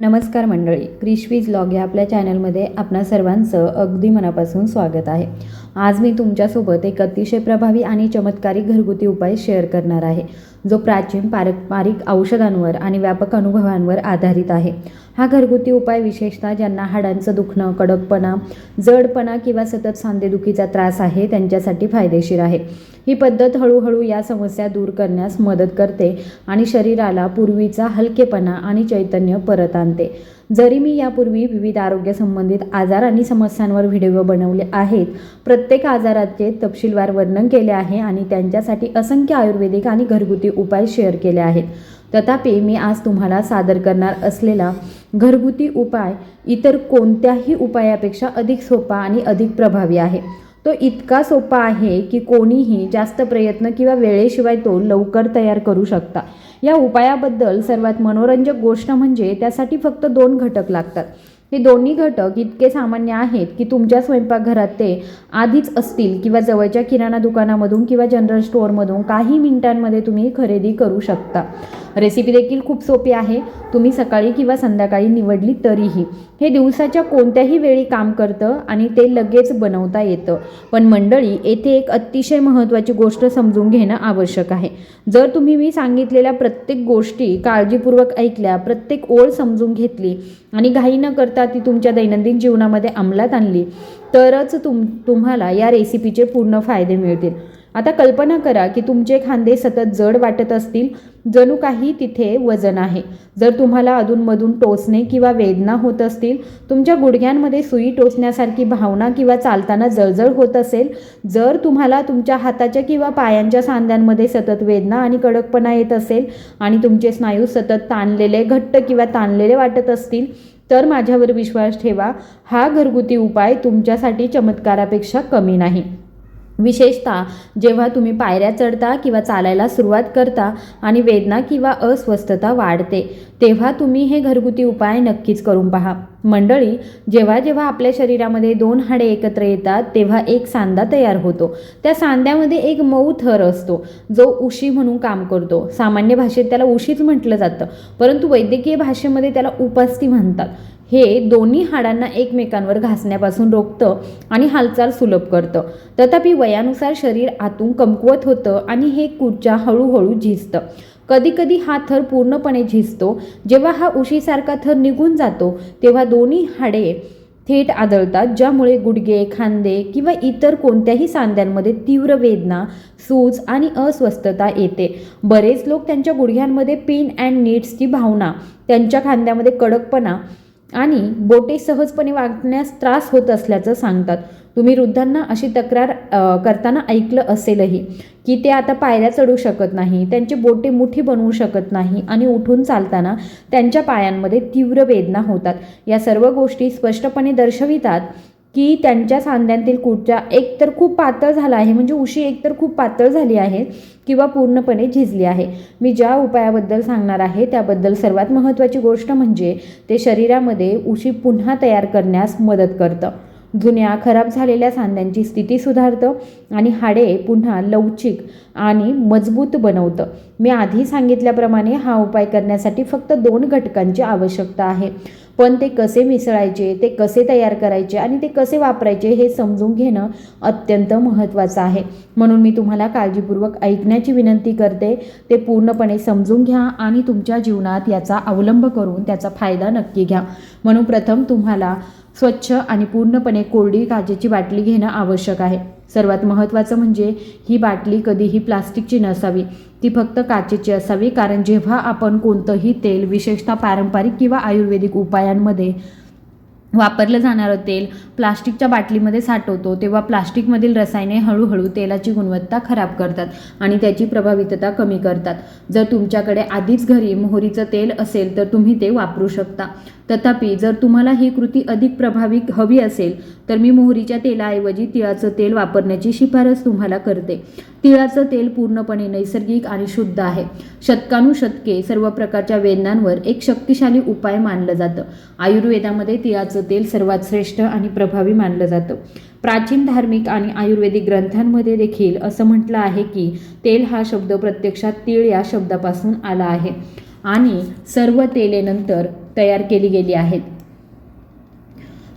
नमस्कार मंडळी क्रिशवीज लॉग या आपल्या चॅनलमध्ये आपणा सर्वांचं अगदी मनापासून स्वागत आहे. आज मी तुमच्यासोबत एक अतिशय प्रभावी आणि चमत्कारी घरगुती उपाय शेअर करणार आहे जो प्राचीन पारंपरिक औषधांवर आणि व्यापक अनुभवांवर आधारित आहे. हा घरगुती उपाय विशेषतः ज्यांना हाडांचं दुखणं कडकपणा जडपणा किंवा सतत सांधेदुखीचा त्रास आहे त्यांच्यासाठी फायदेशीर आहे. ही पद्धत हळूहळू या समस्या दूर करण्यास मदत करते आणि शरीराला पूर्वीचा हलकेपणा आणि चैतन्य परत आणते. जरी मी यापूर्वी विविध आरोग्यसंबंधित आजार आणि समस्यांवर व्हिडिओ बनवले आहेत प्रत्येक आजाराचे तपशीलवार वर्णन केले आहे आणि त्यांच्यासाठी असंख्य आयुर्वेदिक आणि घरगुती उपाय शेअर केले आहेत. तथापि मी आज तुम्हाला सादर करणार असलेला घरगुती उपाय इतर कोणत्याही उपायापेक्षा अधिक सोपा आणि अधिक प्रभावी आहे. तो इतका सोपा आहे की कोणीही जास्त प्रयत्न किंवा वेळेशिवाय तो लवकर तयार करू शकता. या उपायाबद्दल सर्वात मनोरंजक गोष्ट म्हणजे त्यासाठी फक्त दोन घटक लागतात. हे दोन्ही घटक इतके सामान्य आहेत की तुमच्या स्वयंपाकघरात ते आधीच असतील किंवा जवळच्या किराणा दुकानामधून किंवा जनरल स्टोअरमधून काही मिनिटांमध्ये तुम्ही खरेदी करू शकता. रेसिपी देखील खूप सोपी आहे. तुम्ही सकाळी किंवा संध्याकाळी निवडली तरीही. हे दिवसाच्या कोणत्याही वेळी काम करतं आणि ते लगेच बनवता येतं. पण मंडळी येथे एक अतिशय महत्त्वाची गोष्ट समजून घेणं आवश्यक आहे. जर तुम्ही मी सांगितलेल्या प्रत्येक गोष्टी काळजीपूर्वक ऐकल्या प्रत्येक ओळ समजून घेतली आणि घाई न करता ती तुमच्या दैनंदिन जीवनामध्ये अंमलात आणली तरच तुम तुम्हाला या रेसिपीचे पूर्ण फायदे मिळतील. आता कल्पना करा की तुमचे खांदे सतत जड वाटत असतील जणू काही तिथे वजन आहे. जर तुम्हाला अधूनमधून टोचणे किंवा वेदना होत असतील तुमच्या गुडघ्यांमध्ये सुई टोचण्यासारखी भावना किंवा चालताना जळजळ होत असेल जर तुम्हाला तुमच्या हाताच्या किंवा पायांच्या सांध्यांमध्ये सतत वेदना आणि कडकपणा येत असेल आणि तुमचे स्नायू सतत ताणलेले घट्ट किंवा ताणलेले वाटत असतील तर माझ्यावर विश्वास ठेवा. हा घरगुती उपाय तुमच्यासाठी चमत्कारापेक्षा कमी नाही. विशेषतः जेव्हा तुम्ही पायऱ्या चढता किंवा चालायला सुरुवात करता आणि वेदना किंवा अस्वस्थता वाढते तेव्हा तुम्ही हे घरगुती उपाय नक्कीच करून पहा. मंडळी जेव्हा जेव्हा आपल्या शरीरामध्ये दोन हाडे एकत्र येतात तेव्हा एक सांधा तयार होतो. त्या सांध्यामध्ये एक मऊ थर असतो जो उशी म्हणून काम करतो. सामान्य भाषेत त्याला उशीच म्हटलं जातं परंतु वैद्यकीय भाषेमध्ये त्याला उपास्थी म्हणतात. हे दोन्ही हाडांना एकमेकांवर घासण्यापासून रोखतं आणि हालचाल सुलभ करतं. तथापि वयानुसार शरीर आतून कमकुवत होतं आणि हे कुर्च्या हळूहळू झिजतं. कधीकधी हा थर पूर्णपणे झिजतो. जेव्हा हा उशीसारखा थर निघून जातो तेव्हा दोन्ही हाडे थेट आदळतात ज्यामुळे गुडघे खांदे किंवा इतर कोणत्याही सांध्यांमध्ये तीव्र वेदना सूज आणि अस्वस्थता येते. बरेच लोक त्यांच्या गुडघ्यांमध्ये पेन अँड नीड्सची भावना त्यांच्या खांद्यामध्ये कडकपणा आणि बोटे सहजपणे वागण्यास त्रास होत असल्याचं सांगतात. तुम्ही वृद्धांना अशी तक्रार करताना ऐकलं असेलही की ते आता पायऱ्या चढू शकत नाही त्यांचे बोटे मुठी बनवू शकत नाही आणि उठून चालताना त्यांच्या पायांमध्ये तीव्र वेदना होतात. या सर्व गोष्टी स्पष्टपणे दर्शवितात की त्यांच्या सांध्यांतील कुडच्या एकतर खूप पातळ झाला आहे म्हणजे उशी एकतर खूप पातळ झाली आहे किंवा पूर्णपणे झिजली आहे. मी ज्या उपायाबद्दल सांगणार आहे त्याबद्दल सर्वात महत्त्वाची गोष्ट म्हणजे ते शरीरामध्ये उशी पुन्हा तयार करण्यास मदत करतं. जुन्या खराब झालेल्या सांध्यांची स्थिती सुधारतं आणि हाडे पुन्हा लवचिक आणि मजबूत बनवतं. मी आधी सांगितल्याप्रमाणे हा उपाय करण्यासाठी फक्त दोन घटकांची आवश्यकता आहे. पण ते कसे मिसळायचे ते कसे तयार करायचे आणि ते कसे वापरायचे हे समजून घेणं अत्यंत महत्त्वाचं आहे. म्हणून मी तुम्हाला काळजीपूर्वक ऐकण्याची विनंती करते. ते पूर्णपणे समजून घ्या आणि तुमच्या जीवनात याचा अवलंब करून त्याचा फायदा नक्की घ्या. म्हणून प्रथम तुम्हाला स्वच्छ आणि पूर्णपणे कोरडी काचेची बाटली घेणं आवश्यक आहे. सर्वात महत्त्वाचं म्हणजे ही बाटली कधीही प्लास्टिकची नसावी. ती फक्त काचेची असावी कारण जेव्हा आपण कोणतंही तेल विशेषतः पारंपरिक किंवा आयुर्वेदिक उपायांमध्ये वापरलं जाणारं तेल प्लास्टिकच्या बाटलीमध्ये साठवतो तेव्हा प्लास्टिकमधील रसायने हळूहळू तेलाची गुणवत्ता खराब करतात आणि त्याची प्रभावितता कमी करतात. जर तुमच्याकडे आधीच घरी मोहरीचं तेल असेल तर तुम्ही ते वापरू शकता. तथापि जर तुम्हाला ही कृती अधिक प्रभावी हवी असेल तर मी मोहरीच्या तेलाऐवजी तिळाचं तेल वापरण्याची शिफारस तुम्हाला करते. तिळाचं तेल पूर्णपणे नैसर्गिक आणि शुद्ध आहे. शतकानुशतके सर्व प्रकारच्या वेदनांवर एक शक्तिशाली उपाय मानलं जातं. आयुर्वेदामध्ये तिळाचं तेल सर्वात श्रेष्ठ आणि प्रभावी मानलं जातं. प्राचीन धार्मिक आणि आयुर्वेदिक ग्रंथांमध्ये देखील असं म्हटलं आहे की तेल हा शब्द प्रत्यक्षात तीळ या शब्दापासून आला आहे आणि सर्व तेले नंतर तयार केली गेली आहेत.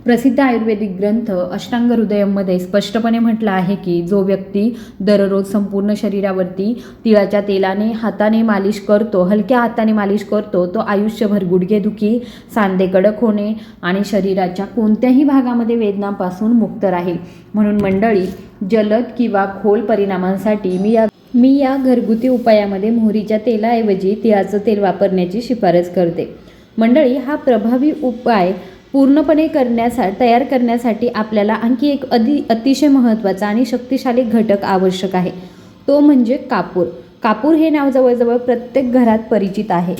प्रसिद्ध आयुर्वेदिक ग्रंथ अष्टांग हृदयममध्ये स्पष्टपणे म्हटलं आहे की जो व्यक्ती दररोज संपूर्ण शरीरावरती तिळाच्या तेलाने हाताने मालिश करतो हलक्या हाताने मालिश करतो तो आयुष्यभर गुडघेदुखी सांधे कडक होणे आणि शरीराच्या कोणत्याही भागामध्ये वेदनापासून मुक्त राहील. म्हणून मंडळी जलद किंवा खोल परिणामांसाठी मी या मी या घरगुती उपायामध्ये मोहरीच्या तेलाऐवजी तिळाचं तेल वापरण्याची शिफारस करते. मंडळी हा प्रभावी उपाय पूर्णपणे करण्यासा तयार करण्यासाठी आपल्याला आणखी एक अति अतिशय महत्त्वाचा आणि शक्तिशाली घटक आवश्यक आहे. तो म्हणजे कापूर. कापूर हे नाव जवळजवळ प्रत्येक घरात परिचित आहे.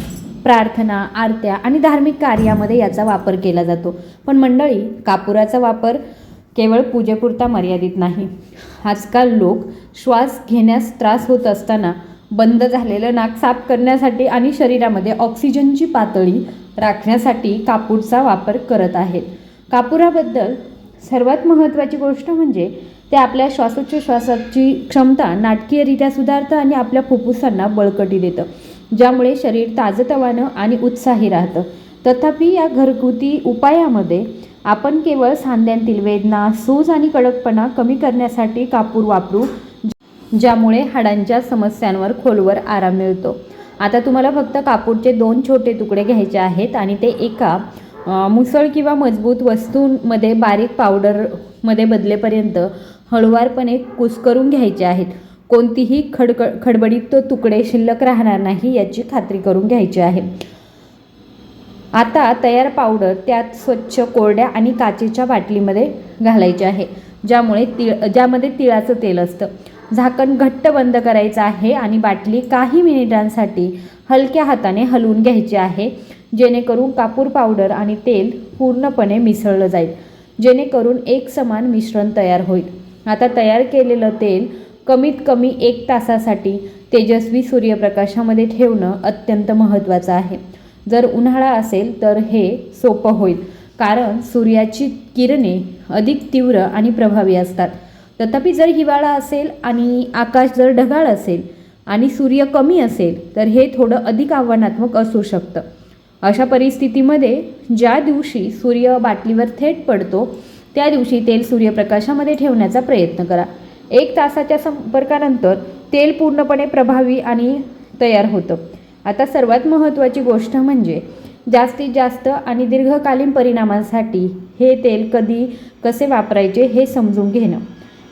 प्रार्थना आरत्या आणि धार्मिक कार्यामध्ये याचा वापर केला जातो. पण मंडळी कापुराचा वापर केवळ पूजेपुरता मर्यादित नाही. आजकाल लोक श्वास घेण्यास त्रास होत असताना बंद झालेलं नाक साफ करण्यासाठी आणि शरीरामध्ये ऑक्सिजनची पातळी राखण्यासाठी कापूरचा वापर करत आहेत. कापुराबद्दल सर्वात महत्त्वाची गोष्ट म्हणजे ते आपल्या श्वासोच्छ्वासाची क्षमता नाटकीयरित्या सुधारतं आणि आपल्या फुफ्फुसांना बळकटी देतं ज्यामुळे शरीर ताजतवानं आणि उत्साही राहतं. तथापि या घरगुती उपायामध्ये आपण केवळ सांध्यांतील वेदना सूज आणि कडकपणा कमी करण्यासाठी कापूर वापरू ज्यामुळे हाडांच्या समस्यांवर खोलवर आराम मिळतो. आता तुम्हाला फक्त कापूरचे दोन छोटे तुकडे घ्यायचे आहेत आणि ते एका मुसळ किंवा मजबूत वस्तूंमध्ये बारीक पावडरमध्ये बदलेपर्यंत हळुवारपणे कुस्करून घ्यायचे आहेत. कोणतीही खडक खडबडीत तो तुकडे शिल्लक राहणार नाही याची खात्री करून घ्यायची आहे. आता तयार पावडर त्यात स्वच्छ कोरड्या आणि काचेच्या बाटलीमध्ये घालायचे आहे ज्यामुळे तिळ ज्यामध्ये तिळाचं तेल असतं. झाकण घट्ट बंद करायचं आहे आणि बाटली काही मिनिटांसाठी हलक्या हाताने हलवून घ्यायची आहे. जेणेकरून कापूर पावडर आणि तेल पूर्णपणे मिसळलं जाईल. जेणेकरून एक समान मिश्रण तयार होईल. आता तयार केलेलं तेल कमीत कमी एक तासासाठी तेजस्वी सूर्यप्रकाशामध्ये ठेवणं अत्यंत महत्त्वाचं आहे. जर उन्हाळा असेल तर हे सोपं होईल कारण सूर्याची किरणे अधिक तीव्र आणि प्रभावी असतात. तथापि जर हिवाळा असेल आणि आकाश जर ढगाळ असेल आणि सूर्य कमी असेल तर हे थोडं अधिक आव्हानात्मक असू शकतं. अशा परिस्थितीमध्ये ज्या दिवशी सूर्य बाटलीवर थेट पडतो त्या दिवशी तेल सूर्यप्रकाशामध्ये ठेवण्याचा प्रयत्न करा. एक तासाच्या संपर्कानंतर तेल पूर्णपणे प्रभावी आणि तयार होतं. आता सर्वात महत्त्वाची गोष्ट म्हणजे जास्तीत जास्त आणि दीर्घकालीन परिणामांसाठी हे तेल कधी कसे वापरायचे हे समजून घेणं.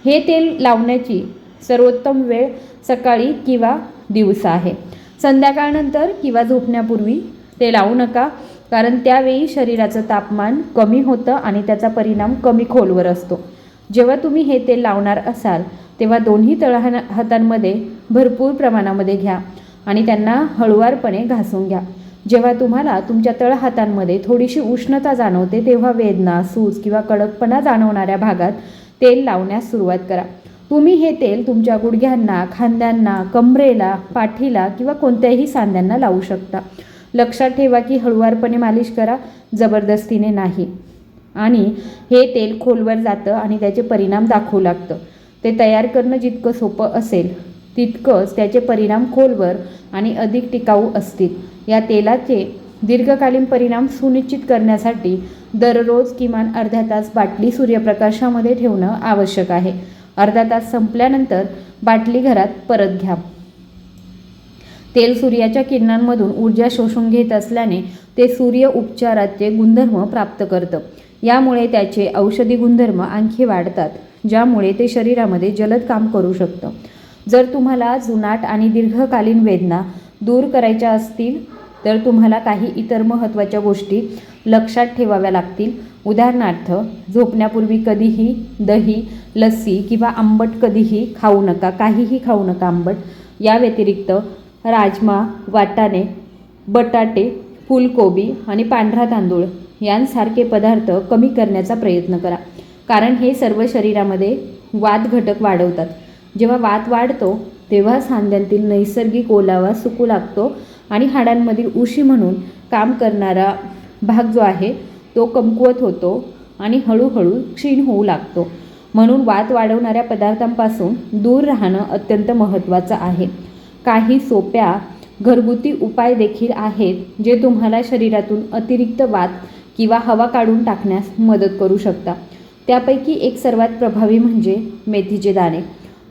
हे तेल लावण्याची सर्वोत्तम वेळ सकाळी किंवा दिवसा आहे. संध्याकाळनंतर किंवा झोपण्यापूर्वी ते लावू नका कारण त्यावेळी शरीराचं तापमान कमी होतं आणि त्याचा परिणाम कमी खोलवर असतो. जेव्हा तुम्ही हे तेल लावणार असाल तेव्हा दोन्ही तळहान हातांमध्ये भरपूर प्रमाणामध्ये घ्या आणि त्यांना हळुवारपणे घासून घ्या. जेव्हा तुम्हाला तुमच्या तळहातांमध्ये थोडीशी उष्णता जाणवते तेव्हा वेदना सूज किंवा कडकपणा जाणवणाऱ्या भागात तेल लावण्यास सुरुवात करा. तुम्ही हे तेल तुमच्या गुडघ्यांना खांद्यांना कमरेला पाठीला किंवा कोणत्याही सांध्यांना लावू शकता. लक्षात ठेवा की हळुवारपणे मालिश करा जबरदस्तीने नाही. आणि हे तेल खोलवर जातं आणि त्याचे परिणाम दाखवू लागतं. ते तयार करणं जितकं सोपं असेल तितकंच त्याचे परिणाम खोलवर आणि अधिक टिकाऊ असतील. या तेलाचे दीर्घकालीन परिणाम सुनिश्चित करण्यासाठी दररोज किमान अर्ध्या तास बाटली सूर्यप्रकाशामध्ये ठेवणं आवश्यक आहे. अर्धा तास संपल्यानंतर बाटली घरात परत घ्या. तेल सूर्याच्या किरणांमधून ऊर्जा शोषून घेत असल्याने ते सूर्य उपचाराचे गुणधर्म प्राप्त करतं. यामुळे त्याचे औषधी गुणधर्म आणखी वाढतात ज्यामुळे ते शरीरामध्ये जलद काम करू शकतं. जर तुम्हाला जुनाट आणि दीर्घकालीन वेदना दूर करायच्या असतील तर तुम्हाला काही इतर महत्त्वाच्या गोष्टी लक्षात ठेवाव्या लागतील. उदाहरणार्थ झोपण्यापूर्वी कधीही दही लस्सी किंवा आंबट कधीही खाऊ नका काहीही खाऊ नका आंबट. या व्यतिरिक्त राजमा वाटाणे बटाटे फुलकोबी आणि पांढरा तांदूळ यांसारखे पदार्थ कमी करण्याचा प्रयत्न करा. कारण हे सर्व शरीरामध्ये वात घटक वाढवतात. जेव्हा वात वाढतो तेव्हा सांध्यांतील नैसर्गिक ओलावा सुकू लागतो आणि हाडांमधील उशी म्हणून काम करणारा भाग जो आहे तो कमकुवत होतो आणि हळूहळू क्षीण होऊ लागतो. म्हणून वात वाढवणाऱ्या पदार्थांपासून दूर राहणं अत्यंत महत्त्वाचं आहे. काही सोप्या घरगुती उपाय देखील आहेत जे तुम्हाला शरीरातून अतिरिक्त वात किंवा हवा काढून टाकण्यास मदत करू शकता. त्यापैकी एक सर्वात प्रभावी म्हणजे मेथीचे दाणे.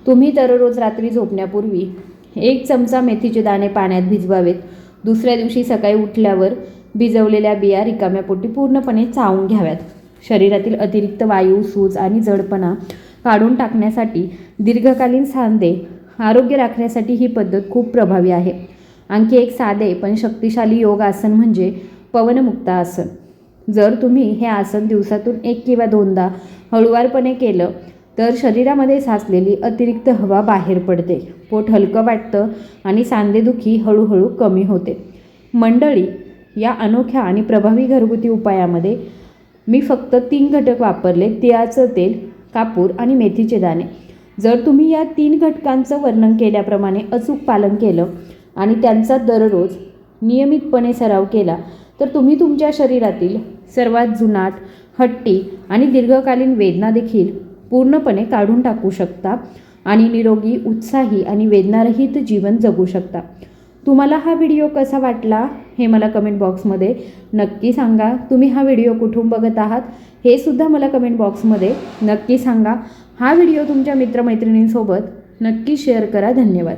तुम्ही दररोज रात्री झोपण्यापूर्वी एक चमचा मेथीचे दाणे पाण्यात भिजवावेत. दुसऱ्या दिवशी सकाळी उठल्यावर भिजवलेल्या बिया रिकाम्या पोटी पूर्णपणे चावून घ्याव्यात. शरीरातील अतिरिक्त वायू सूज आणि जडपणा काढून टाकण्यासाठी दीर्घकालीन सांधे आरोग्य राखण्यासाठी ही पद्धत खूप प्रभावी आहे. आणखी एक साधे पण शक्तिशाली योग आसन म्हणजे पवनमुक्त आसन. जर तुम्ही हे आसन दिवसातून एक किंवा दोनदा हळुवारपणे केलं तर शरीरामध्ये साचलेली अतिरिक्त हवा बाहेर पडते. पोट हलकं वाटतं आणि सांधेदुखी हळूहळू कमी होते. मंडळी या अनोख्या आणि प्रभावी घरगुती उपायामध्ये मी फक्त तीन घटक वापरले. तिळाचं तेल कापूर आणि मेथीचे दाणे. जर तुम्ही या तीन घटकांचं वर्णन केल्याप्रमाणे अचूक पालन केलं आणि त्यांचा दररोज नियमितपणे सराव केला तर तुम्ही तुमच्या शरीरातील सर्वात जुनाट हट्टी आणि दीर्घकालीन वेदना देखील पूर्णपणे काढून टाकू शकता आणि निरोगी उत्साही आणि वेदनारहित जीवन जगू शकता. तुम्हाला हा व्हिडिओ कसा वाटला हे मला कमेंट बॉक्समध्ये नक्की सांगा. तुम्ही हा व्हिडिओ कुठून बघत आहात हे सुद्धा मला कमेंट बॉक्समध्ये नक्की सांगा. हा व्हिडिओ तुमच्या मित्रमैत्रिणींसोबत नक्की शेअर करा. धन्यवाद.